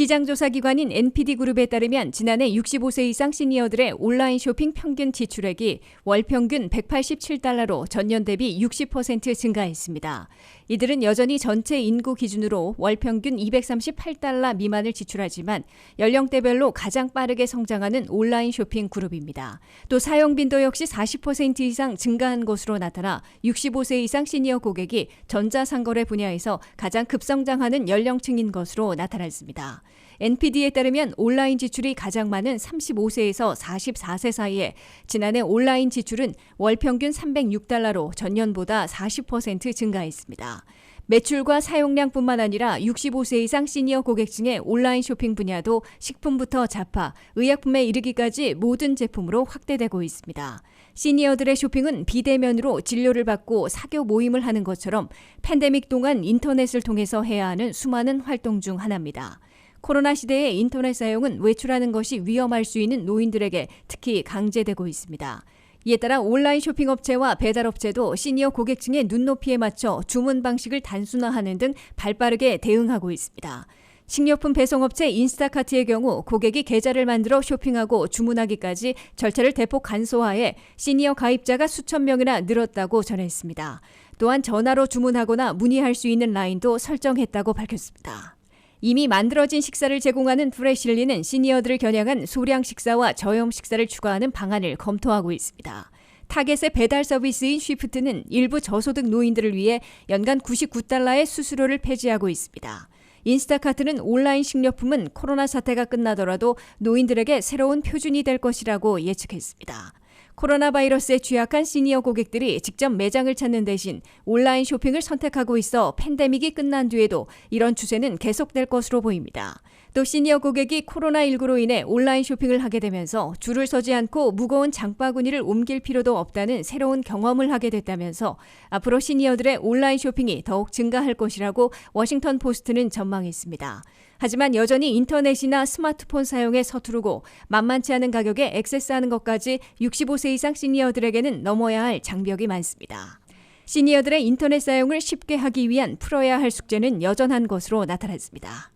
시장조사기관인 NPD그룹에 따르면 지난해 65세 이상 시니어들의 온라인 쇼핑 평균 지출액이 월 평균 187달러로 전년 대비 60% 증가했습니다. 이들은 여전히 전체 인구 기준으로 월 평균 238달러 미만을 지출하지만 연령대별로 가장 빠르게 성장하는 온라인 쇼핑 그룹입니다. 또 사용 빈도 역시 40% 이상 증가한 것으로 나타나 65세 이상 시니어 고객이 전자상거래 분야에서 가장 급성장하는 연령층인 것으로 나타났습니다. NPD에 따르면 온라인 지출이 가장 많은 35세에서 44세 사이에 지난해 온라인 지출은 월 평균 306달러로 전년보다 40% 증가했습니다. 매출과 사용량뿐만 아니라 65세 이상 시니어 고객층의 온라인 쇼핑 분야도 식품부터 잡화, 의약품에 이르기까지 모든 제품으로 확대되고 있습니다. 시니어들의 쇼핑은 비대면으로 진료를 받고 사교 모임을 하는 것처럼 팬데믹 동안 인터넷을 통해서 해야 하는 수많은 활동 중 하나입니다. 코로나 시대의 인터넷 사용은 외출하는 것이 위험할 수 있는 노인들에게 특히 강제되고 있습니다. 이에 따라 온라인 쇼핑 업체와 배달 업체도 시니어 고객층의 눈높이에 맞춰 주문 방식을 단순화하는 등 발빠르게 대응하고 있습니다. 식료품 배송업체 인스타카트의 경우 고객이 계좌를 만들어 쇼핑하고 주문하기까지 절차를 대폭 간소화해 시니어 가입자가 수천 명이나 늘었다고 전했습니다. 또한 전화로 주문하거나 문의할 수 있는 라인도 설정했다고 밝혔습니다. 이미 만들어진 식사를 제공하는 프레실리는 시니어들을 겨냥한 소량 식사와 저염 식사를 추가하는 방안을 검토하고 있습니다. 타겟의 배달 서비스인 쉬프트는 일부 저소득 노인들을 위해 연간 99달러의 수수료를 폐지하고 있습니다. 인스타카트는 온라인 식료품은 코로나 사태가 끝나더라도 노인들에게 새로운 표준이 될 것이라고 예측했습니다. 코로나 바이러스에 취약한 시니어 고객들이 직접 매장을 찾는 대신 온라인 쇼핑을 선택하고 있어 팬데믹이 끝난 뒤에도 이런 추세는 계속될 것으로 보입니다. 또 시니어 고객이 코로나19로 인해 온라인 쇼핑을 하게 되면서 줄을 서지 않고 무거운 장바구니를 옮길 필요도 없다는 새로운 경험을 하게 됐다면서 앞으로 시니어들의 온라인 쇼핑이 더욱 증가할 것이라고 워싱턴 포스트는 전망했습니다. 하지만 여전히 인터넷이나 스마트폰 사용에 서투르고 만만치 않은 가격에 액세스하는 것까지 65세 이상 시니어들에게는 넘어야 할 장벽이 많습니다. 시니어들의 인터넷 사용을 쉽게 하기 위한 풀어야 할 숙제는 여전한 것으로 나타났습니다.